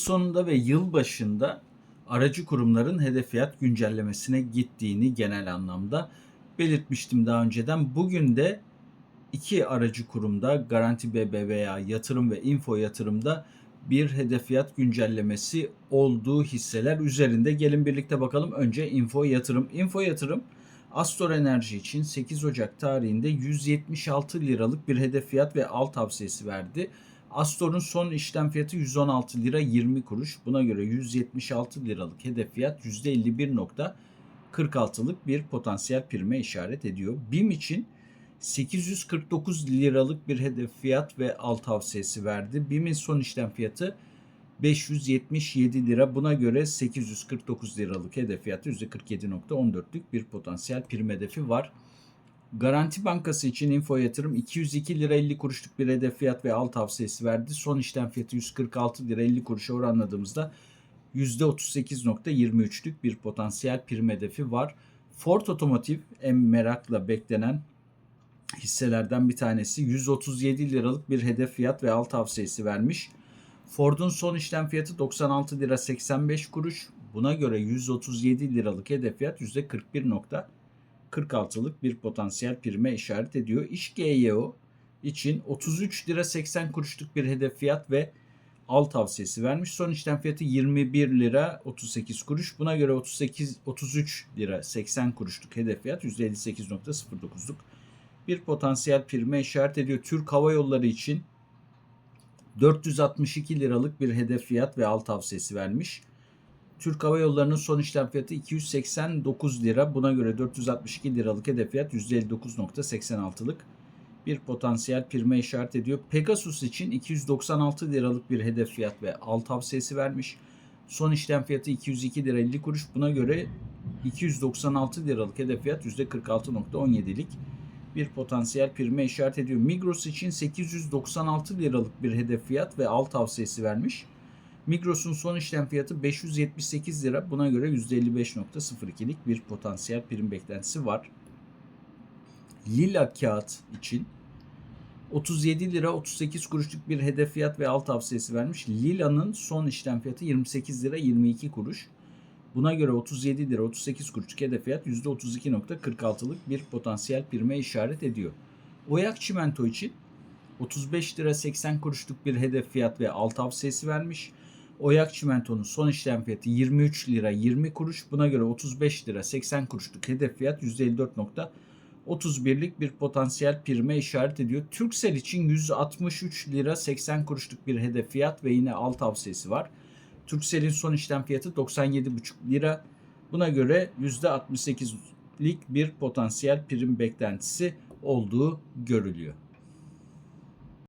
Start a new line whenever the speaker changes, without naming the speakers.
sonunda ve yıl başında aracı kurumların hedef fiyat güncellemesine gittiğini genel anlamda belirtmiştim daha önceden. Bugün de iki aracı kurumda Garanti BBVA Yatırım ve Info Yatırım'da bir hedef fiyat güncellemesi olduğu hisseler üzerinde. Gelin birlikte bakalım. Önce Info Yatırım. Info Yatırım Astor Enerji için 8 Ocak tarihinde 176 liralık bir hedef fiyat ve al tavsiyesi verdi. Astor'un son işlem fiyatı 116 lira 20 kuruş. Buna göre 176 liralık hedef fiyat %51.46'lık bir potansiyel prime işaret ediyor. BİM için 849 liralık bir hedef fiyat ve al tavsiyesi verdi. BİM'in son işlem fiyatı 577 lira. Buna göre 849 liralık hedef fiyatı %47.14'lük bir potansiyel prim hedefi var. Garanti Bankası için info yatırım 202 lira 50 kuruşluk bir hedef fiyat ve al tavsiyesi verdi. Son işlem fiyatı 146 lira 50 kuruşa oranladığımızda %38.23'lük bir potansiyel prim hedefi var. Ford Otomotiv en merakla beklenen hisselerden bir tanesi 137 liralık bir hedef fiyat ve al tavsiyesi vermiş. Ford'un son işlem fiyatı 96 lira 85 kuruş. Buna göre 137 liralık hedef fiyat %41.46'lık bir potansiyel prime işaret ediyor. İş GYO için 33 lira 80 kuruşluk bir hedef fiyat ve al tavsiyesi vermiş. Son işlem fiyatı 21 lira 38 kuruş. Buna göre 38 33 lira 80 kuruşluk hedef fiyat %58.09'luk bir potansiyel prime işaret ediyor. Türk Hava Yolları için 462 liralık bir hedef fiyat ve al tavsiyesi vermiş. Türk Hava Yolları'nın son işlem fiyatı 289 lira. Buna göre 462 liralık hedef fiyat %59.86'lık bir potansiyel prime işaret ediyor. Pegasus için 296 liralık bir hedef fiyat ve al tavsiyesi vermiş. Son işlem fiyatı 202 lira 50 kuruş. Buna göre 296 liralık hedef fiyat %46.17'lik bir potansiyel prime işaret ediyor. Migros için 896 liralık bir hedef fiyat ve al tavsiyesi vermiş. Migros'un son işlem fiyatı 578 lira. Buna göre %55.02'lik bir potansiyel prim beklentisi var. Lila kağıt için 37 lira 38 kuruşluk bir hedef fiyat ve al tavsiyesi vermiş. Lila'nın son işlem fiyatı 28 lira 22 kuruş. Buna göre 37 lira 38 kuruşluk hedef fiyat %32.46'lık bir potansiyel prime işaret ediyor. Oyak çimento için 35 lira 80 kuruşluk bir hedef fiyat ve al tavsiyesi vermiş. Oyak çimentonun son işlem fiyatı 23 lira 20 kuruş. Buna göre 35 lira 80 kuruşluk hedef fiyat %54.31'lik bir potansiyel prime işaret ediyor. Türksel için 163 lira 80 kuruşluk bir hedef fiyat ve yine al tavsiyesi var. Turkcell'in son işlem fiyatı 97,5 lira. Buna göre %68'lik bir potansiyel prim beklentisi olduğu görülüyor.